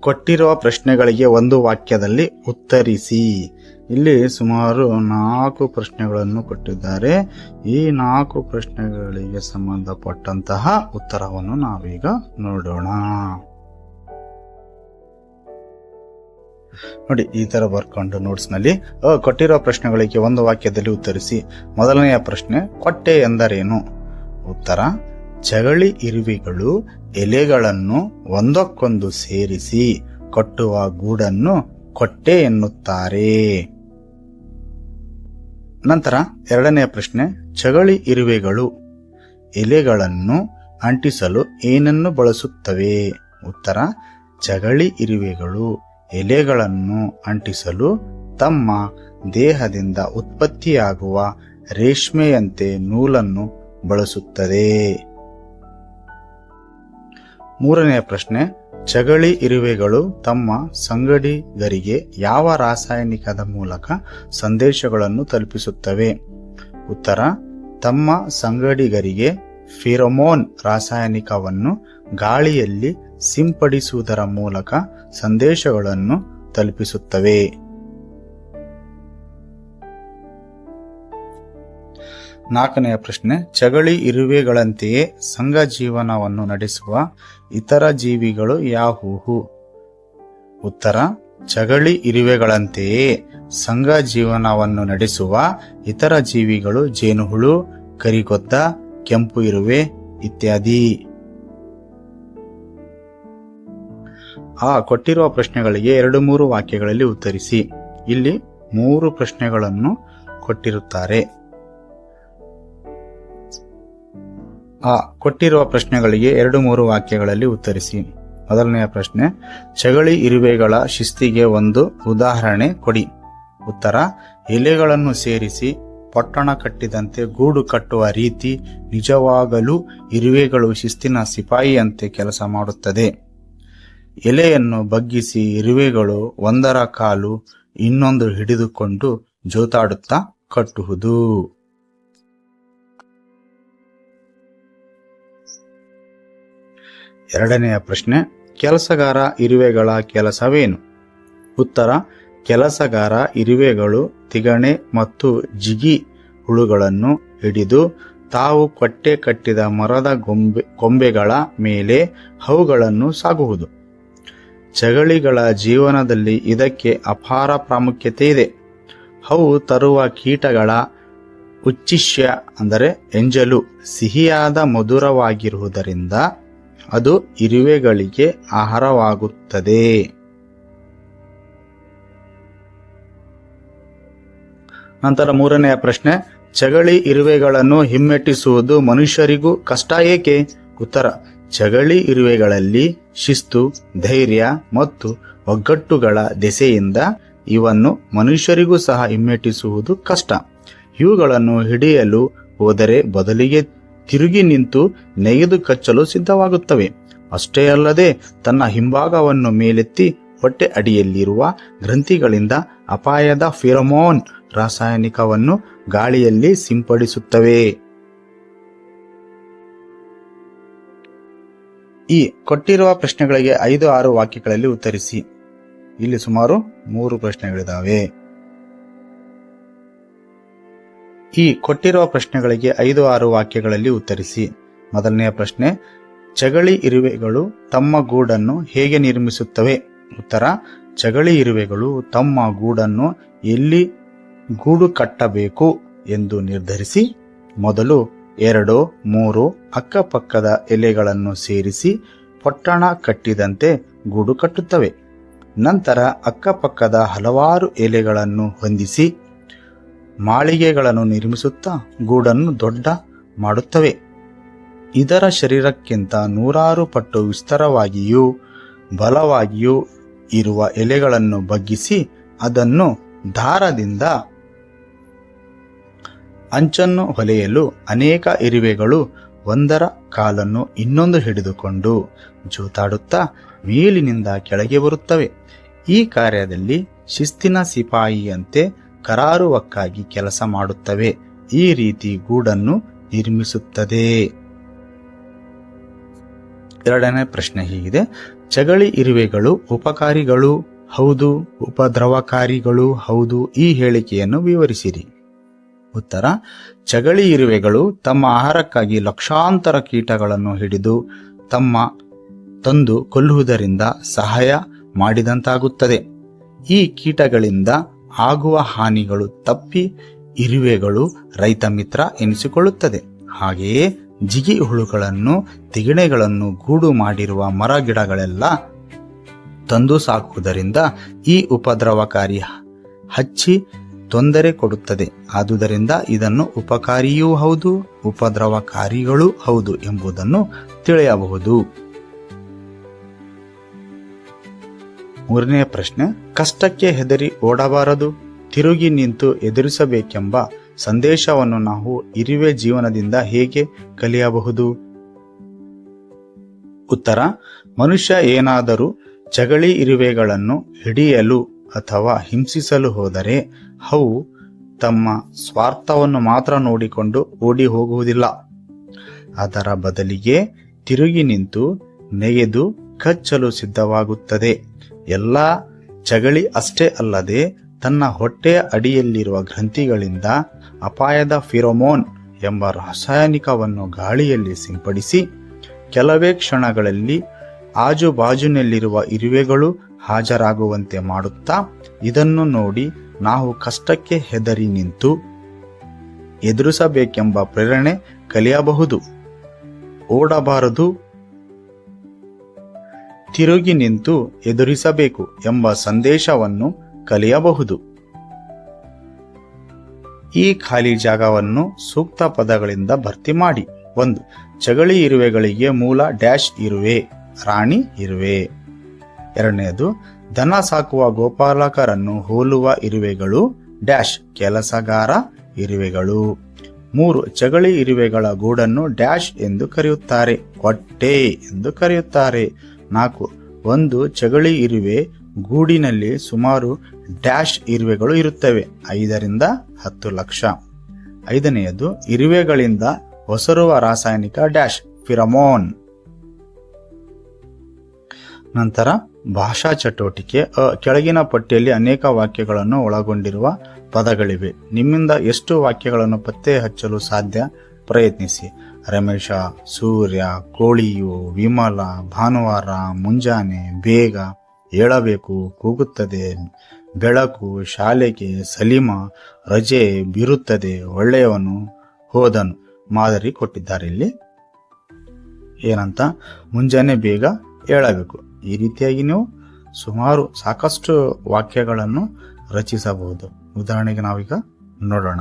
ಕೊಟ್ಟಿರುವ ಪ್ರಶ್ನೆಗಳಿಗೆ ಒಂದು ವಾಕ್ಯದಲ್ಲಿ ಉತ್ತರಿಸಿ. ಇಲ್ಲಿ ಸುಮಾರು ನಾಲ್ಕು ಪ್ರಶ್ನೆಗಳನ್ನು ಕೊಟ್ಟಿದ್ದಾರೆ. ಈ ನಾಲ್ಕು ಪ್ರಶ್ನೆಗಳಿಗೆ ಸಂಬಂಧಪಟ್ಟಂತಹ ಉತ್ತರವನ್ನು ನಾವೀಗ ನೋಡೋಣ. ನೋಡಿ, ಈ ತರ ಬರ್ಕೊಂಡು ನೋಟ್ಸ್ನಲ್ಲಿ ಅ, ಕೊಟ್ಟಿರುವ ಪ್ರಶ್ನೆಗಳಿಗೆ ಒಂದು ವಾಕ್ಯದಲ್ಲಿ ಉತ್ತರಿಸಿ. ಮೊದಲನೆಯ ಪ್ರಶ್ನೆ, ಕೊಟ್ಟೆ ಎಂದರೇನು? ಉತ್ತರ ಚಗಳಿ ಇರುವೆಗಳು ಎಲೆಗಳನ್ನು ಒಂದಕ್ಕೊಂದು ಸೇರಿಸಿ ಕಟ್ಟುವ ಗೂಡನ್ನು ಕೊಟ್ಟೆ ಎನ್ನುತ್ತಾರೆ. ನಂತರ ಎರಡನೆಯ ಪ್ರಶ್ನೆ, ಚಗಳಿ ಇರುವೆಗಳು ಎಲೆಗಳನ್ನು ಅಂಟಿಸಲು ಏನನ್ನು ಬಳಸುತ್ತವೆ? ಉತ್ತರ, ಚಗಳಿ ಇರುವೆಗಳು ಎಲೆಗಳನ್ನು ಅಂಟಿಸಲು ತಮ್ಮ ದೇಹದಿಂದ ಉತ್ಪತ್ತಿಯಾಗುವ ರೇಷ್ಮೆಯಂತೆ ನೂಲನ್ನು ಬಳಸುತ್ತದೆ. ಮೂರನೆಯ ಪ್ರಶ್ನೆ, ಚಗಳಿ ಇರುವೆಗಳು ತಮ್ಮ ಸಂಗಡಿಗರಿಗೆ ಯಾವ ರಾಸಾಯನಿಕದ ಮೂಲಕ ಸಂದೇಶಗಳನ್ನು ತಲುಪಿಸುತ್ತವೆ? ಉತ್ತರ, ತಮ್ಮ ಸಂಗಡಿಗರಿಗೆ ಫಿರಮೋನ್ ರಾಸಾಯನಿಕವನ್ನು ಗಾಳಿಯಲ್ಲಿ ಸಿಂಪಡಿಸುವುದರ ಮೂಲಕ ಸಂದೇಶಗಳನ್ನು ತಲುಪಿಸುತ್ತವೆ. ನಾಲ್ಕನೆಯ ಪ್ರಶ್ನೆ, ಚಗಳಿ ಇರುವೆಗಳಂತೆಯೇ ಸಂಘ ಜೀವನವನ್ನು ನಡೆಸುವ ಇತರ ಜೀವಿಗಳು ಯಾವುವು ಉತ್ತರ, ಚಗಳಿ ಇರುವೆಗಳಂತೆಯೇ ಸಂಘ ಜೀವನವನ್ನು ನಡೆಸುವ ಇತರ ಜೀವಿಗಳು ಜೇನುಹುಳು ಕರಿಗೊತ್ತ ಕೆಂಪು ಇರುವೆ ಇತ್ಯಾದಿ. ಆ, ಕೊಟ್ಟಿರುವ ಪ್ರಶ್ನೆಗಳಿಗೆ ಎರಡು ಮೂರು ವಾಕ್ಯಗಳಲ್ಲಿ ಉತ್ತರಿಸಿ. ಇಲ್ಲಿ ಮೂರು ಪ್ರಶ್ನೆಗಳನ್ನು ಕೊಟ್ಟಿರುತ್ತಾರೆ. ಆ ಕೊಟ್ಟಿರುವ ಪ್ರಶ್ನೆಗಳಿಗೆ ಎರಡು ಮೂರು ವಾಕ್ಯಗಳಲ್ಲಿ ಉತ್ತರಿಸಿ. ಮೊದಲನೆಯ ಪ್ರಶ್ನೆ, ಚಗಳಿ ಇರುವೆಗಳ ಶಿಸ್ತಿಗೆ ಒಂದು ಉದಾಹರಣೆ ಕೊಡಿ. ಉತ್ತರ, ಎಲೆಗಳನ್ನು ಸೇರಿಸಿ ಪೊಟ್ಟಣ ಕಟ್ಟಿದಂತೆ ಗೂಡು ಕಟ್ಟುವ ರೀತಿ ನಿಜವಾಗಲೂ ಇರುವೆಗಳು ಶಿಸ್ತಿನ ಸಿಪಾಯಿಯಂತೆ ಕೆಲಸ ಮಾಡುತ್ತದೆ. ಎಲೆಯನ್ನು ಬಗ್ಗಿಸಿ ಇರುವೆಗಳು ಒಂದರ ಕಾಲು ಇನ್ನೊಂದು ಹಿಡಿದುಕೊಂಡು ಜೋತಾಡುತ್ತಾ ಕಟ್ಟುವುದು. ಎರಡನೆಯ ಪ್ರಶ್ನೆ, ಕೆಲಸಗಾರ ಇರುವೆಗಳ ಕೆಲಸವೇನು? ಉತ್ತರ, ಕೆಲಸಗಾರ ಇರುವೆಗಳು ತಿಗಣೆ ಮತ್ತು ಜಿಗಿ ಹುಳುಗಳನ್ನು ಹಿಡಿದು ತಾವು ಕೊಟ್ಟೆ ಕಟ್ಟಿದ ಮರದ ಗೊಂಬೆ ಕೊಂಬೆಗಳ ಮೇಲೆ ಅವುಗಳನ್ನು ಸಾಗುವುದು. ಚಗಳಿಗಳ ಜೀವನದಲ್ಲಿ ಇದಕ್ಕೆ ಅಪಾರ ಪ್ರಾಮುಖ್ಯತೆ ಇದೆ. ಅವು ತರುವ ಕೀಟಗಳ ಉಚ್ಚಿಷ್ಯ ಅಂದರೆ ಎಂಜಲು, ಸಿಹಿಯಾದ ಮಧುರವಾಗಿರುವುದರಿಂದ ಅದು ಇರುವೆಗಳಿಗೆ ಆಹಾರವಾಗುತ್ತದೆ. ನಂತರ ಮೂರನೆಯ ಪ್ರಶ್ನೆ ಚಗಳಿ ಇರುವೆಗಳನ್ನು ಹಿಮ್ಮೆಟ್ಟಿಸುವುದು ಮನುಷ್ಯರಿಗೂ ಕಷ್ಟ ಏಕೆ? ಉತ್ತರ ಚಗಳಿ ಇರುವೆಗಳಲ್ಲಿ ಶಿಸ್ತು, ಧೈರ್ಯ ಮತ್ತು ಒಗ್ಗಟ್ಟುಗಳ ದೆಸೆಯಿಂದ ಇವನ್ನು ಮನುಷ್ಯರಿಗೂ ಸಹ ಹಿಮ್ಮೆಟ್ಟಿಸುವುದು ಕಷ್ಟ. ಇವುಗಳನ್ನು ಹಿಡಿಯಲು ಹೋದರೆ ಬದಲಿಗೆ ತಿರುಗಿ ನಿಂತು ನೆಗೆದು ಕಚ್ಚಲು ಸಿದ್ಧವಾಗುತ್ತವೆ. ಅಷ್ಟೇ ಅಲ್ಲದೆ ತನ್ನ ಹಿಂಭಾಗವನ್ನು ಮೇಲೆತ್ತಿ ಹೊಟ್ಟೆ ಅಡಿಯಲ್ಲಿರುವ ಗ್ರಂಥಿಗಳಿಂದ ಅಪಾಯದ ಫಿರಮೋನ್ ರಾಸಾಯನಿಕವನ್ನು ಗಾಳಿಯಲ್ಲಿ ಸಿಂಪಡಿಸುತ್ತವೆ. ಈ ಕೊಟ್ಟಿರುವ ಪ್ರಶ್ನೆಗಳಿಗೆ ಐದು ಆರು ವಾಕ್ಯಗಳಲ್ಲಿ ಉತ್ತರಿಸಿ. ಇಲ್ಲಿ ಸುಮಾರು ಮೂರು ಪ್ರಶ್ನೆಗಳಿದಾವೆ. ಈ ಕೊಟ್ಟಿರುವ ಪ್ರಶ್ನೆಗಳಿಗೆ ಐದು ಆರು ವಾಕ್ಯಗಳಲ್ಲಿ ಉತ್ತರಿಸಿ. ಮೊದಲನೆಯ ಪ್ರಶ್ನೆ, ಚಗಳಿ ಇರುವೆಗಳು ತಮ್ಮ ಗೂಡನ್ನು ಹೇಗೆ ನಿರ್ಮಿಸುತ್ತವೆ? ಉತ್ತರ, ಚಗಳಿ ಇರುವೆಗಳು ತಮ್ಮ ಗೂಡನ್ನು ಎಲ್ಲಿ ಗೂಡು ಕಟ್ಟಬೇಕು ಎಂದು ನಿರ್ಧರಿಸಿ, ಮೊದಲು ಎರಡು, ಮೂರು ಅಕ್ಕಪಕ್ಕದ ಎಲೆಗಳನ್ನು ಸೇರಿಸಿ ಪೊಟ್ಟಣ ಕಟ್ಟಿದಂತೆ ಗೂಡು ಕಟ್ಟುತ್ತವೆ. ನಂತರ ಅಕ್ಕಪಕ್ಕದ ಹಲವಾರು ಎಲೆಗಳನ್ನು ಹೊಂದಿಸಿ ಮಾಳಿಗೆಗಳನ್ನು ನಿರ್ಮಿಸುತ್ತಾ ಗೂಡನ್ನು ದೊಡ್ಡ ಮಾಡುತ್ತವೆ. ಇದರ ಶರೀರಕ್ಕಿಂತ ನೂರಾರು ಪಟ್ಟು ವಿಸ್ತಾರವಾಗಿಯೂ ಬಲವಾಗಿಯೂ ಇರುವ ಎಲೆಗಳನ್ನು ಬಗ್ಗಿಸಿ ಅದನ್ನು ದಾರದಿಂದ ಅಂಚನ್ನು ಹೊಲೆಯಲು ಅನೇಕ ಇರುವೆಗಳು ಒಂದರ ಕಾಲನ್ನು ಇನ್ನೊಂದು ಹಿಡಿದುಕೊಂಡು ಜೋತಾಡುತ್ತಾ ಮೇಲಿನಿಂದ ಕೆಳಗೆ ಬರುತ್ತವೆ. ಈ ಕಾರ್ಯದಲ್ಲಿ ಶಿಸ್ತಿನ ಸಿಪಾಯಿಯಂತೆ ಕರಾರುವಕ್ಕಾಗಿ ಕೆಲಸ ಮಾಡುತ್ತವೆ. ಈ ರೀತಿ ಗೂಡನ್ನು ನಿರ್ಮಿಸುತ್ತದೆ. ಎರಡನೇ ಪ್ರಶ್ನೆ ಹೀಗಿದೆ. ಚಗಳಿ ಇರುವೆಗಳು ಉಪಕಾರಿಗಳು? ಹೌದು. ಉಪದ್ರವಕಾರಿಗಳು? ಹೌದು. ಈ ಹೇಳಿಕೆಯನ್ನು ವಿವರಿಸಿರಿ. ಉತ್ತರ. ಚಗಳಿ ಇರುವೆಗಳು ತಮ್ಮ ಆಹಾರಕ್ಕಾಗಿ ಲಕ್ಷಾಂತರ ಕೀಟಗಳನ್ನು ಹಿಡಿದು ತಮ್ಮ ತಂದು ಕೊಲ್ಲುವುದರಿಂದ ಸಹಾಯ ಮಾಡಿದಂತಾಗುತ್ತದೆ. ಈ ಕೀಟಗಳಿಂದ ಆಗುವ ಹಾನಿಗಳು ತಪ್ಪಿ ಇರುವೆಗಳು ರೈತ ಮಿತ್ರ ಎನಿಸಿಕೊಳ್ಳುತ್ತದೆ. ಹಾಗೆಯೇ ಜಿಗಿ ಹುಳುಗಳನ್ನು, ತಿಗಣೆಗಳನ್ನು ಗೂಡು ಮಾಡಿರುವ ಮರ ಗಿಡಗಳೆಲ್ಲ ತಂದು ಸಾಕುವುದರಿಂದ ಈ ಉಪದ್ರವಕಾರಿ ಹಚ್ಚಿ ತೊಂದರೆ ಕೊಡುತ್ತದೆ. ಆದುದರಿಂದ ಇದನ್ನು ಉಪಕಾರಿಯೂ ಹೌದು, ಉಪದ್ರವಕಾರಿಗಳೂ ಹೌದು ಎಂಬುದನ್ನು ತಿಳಿಯಬಹುದು. ಮೂರನೆಯ ಪ್ರಶ್ನೆ, ಕಷ್ಟಕ್ಕೆ ಹೆದರಿ ಓಡಬಾರದು, ತಿರುಗಿ ನಿಂತು ಎದುರಿಸಬೇಕೆಂಬ ಸಂದೇಶವನ್ನು ನಾವು ಇರುವೆ ಜೀವನದಿಂದ ಹೇಗೆ ಕಲಿಯಬಹುದು? ಉತ್ತರ, ಮನುಷ್ಯ ಏನಾದರೂ ಜಗಳಿ ಇರುವೆಗಳನ್ನು ಹಿಡಿಯಲು ಅಥವಾ ಹಿಂಸಿಸಲು ಹೋದರೆ ಅವು ತಮ್ಮ ಸ್ವಾರ್ಥವನ್ನು ಮಾತ್ರ ನೋಡಿಕೊಂಡು ಓಡಿ ಹೋಗುವುದಿಲ್ಲ. ಅದರ ಬದಲಿಗೆ ತಿರುಗಿ ನಿಂತು ನೆಗೆದು ಕಚ್ಚಲು ಸಿದ್ಧವಾಗುತ್ತದೆ. ಎಲ್ಲ ಚಗಳಿ ಅಷ್ಟೇ ಅಲ್ಲದೆ ತನ್ನ ಹೊಟ್ಟೆಯ ಅಡಿಯಲ್ಲಿರುವ ಗ್ರಂಥಿಗಳಿಂದ ಅಪಾಯದ ಫಿರೋಮೋನ್ ಎಂಬ ರಾಸಾಯನಿಕವನ್ನು ಗಾಳಿಯಲ್ಲಿ ಸಿಂಪಡಿಸಿ, ಕೆಲವೇ ಕ್ಷಣಗಳಲ್ಲಿ ಆಜುಬಾಜುನಲ್ಲಿರುವ ಇರುವೆಗಳು ಹಾಜರಾಗುವಂತೆ ಮಾಡುತ್ತಾ ಇದನ್ನು ನೋಡಿ ನಾವು ಕಷ್ಟಕ್ಕೆ ಹೆದರಿ ನಿಂತು ಎದುರಿಸಬೇಕೆಂಬ ಪ್ರೇರಣೆ ಕಲಿಯಬಹುದು. ಓಡಬಾರದು. ತಿರುಗಿ ನಿಂತು ಎದುರಿಸಬೇಕು ಎಂಬ ಸಂದೇಶವನ್ನು ಕಲಿಯಬಹುದು. ಈ ಖಾಲಿ ಜಾಗವನ್ನು ಸೂಕ್ತ ಪದಗಳಿಂದ ಭರ್ತಿ ಮಾಡಿ. ಒಂದು ಚಗಳಿ ಇರುವೆಗಳಿಗೆ ಮೂಲ ಡ್ಯಾಶ್ ಇರುವೆ, ರಾಣಿ ಇರುವೆ. ಎರಡನೆಯದು ದನ ಸಾಕುವ ಗೋಪಾಲಕರನ್ನು ಹೋಲುವ ಇರುವೆಗಳು ಡ್ಯಾಶ್, ಕೆಲಸಗಾರ ಇರುವೆಗಳು. ಮೂರು ಚಗಳಿ ಇರುವೆಗಳ ಗೂಡನ್ನು ಡ್ಯಾಶ್ ಎಂದು ಕರೆಯುತ್ತಾರೆ ಹೊಟ್ಟೆ ಎಂದು ಕರೆಯುತ್ತಾರೆ. ನಾಲ್ಕು. ಒಂದು ಚಗಳಿ ಇರುವೆ ಗೂಡಿನಲ್ಲಿ ಸುಮಾರು ಡ್ಯಾಶ್ ಇರುವೆಗಳು ಇರುತ್ತವೆ. ಐದರಿಂದ ಹತ್ತು ಲಕ್ಷ. ಐದನೆಯದು, ಇರುವೆಗಳಿಂದ ಹೊಸರುವ ರಾಸಾಯನಿಕ ಡ್ಯಾಶ್, ಫಿರಮೋನ್. ನಂತರ, ಭಾಷಾ ಚಟುವಟಿಕೆ ಕೆಳಗಿನ ಪಟ್ಟಿಯಲ್ಲಿ ಅನೇಕ ವಾಕ್ಯಗಳನ್ನು ಒಳಗೊಂಡಿರುವ ಪದಗಳಿವೆ. ನಿಮ್ಮಿಂದ ಎಷ್ಟು ವಾಕ್ಯಗಳನ್ನು ಪತ್ತೆ ಹಚ್ಚಲು ಸಾಧ್ಯ? ಪ್ರಯತ್ನಿಸಿ. ರಮೇಶ, ಸೂರ್ಯ, ಕೋಳಿಯು, ವಿಮಲ, ಭಾನುವಾರ, ಮುಂಜಾನೆ ಬೇಗ ಹೇಳಬೇಕು ಕೂಗುತ್ತದೆ. ಬೆಳಕು ಶಾಲೆಗೆ ಸಲೀಮ, ರಜೆ ಬೀರುತ್ತದೆ, ಒಳ್ಳೆಯವನು ಹೋದನು ಮಾದರಿ ಕೊಟ್ಟಿದ್ದಾರೆ ಇಲ್ಲಿ. ಏನಂತ? ಮುಂಜಾನೆ ಬೇಗ ಹೇಳಬೇಕು ಈ ರೀತಿಯಾಗಿ ನೀವು ಸುಮಾರು ಸಾಕಷ್ಟು ವಾಕ್ಯಗಳನ್ನು ರಚಿಸಬಹುದು. ಉದಾಹರಣೆಗೆ ನಾವೀಗ ನೋಡೋಣ.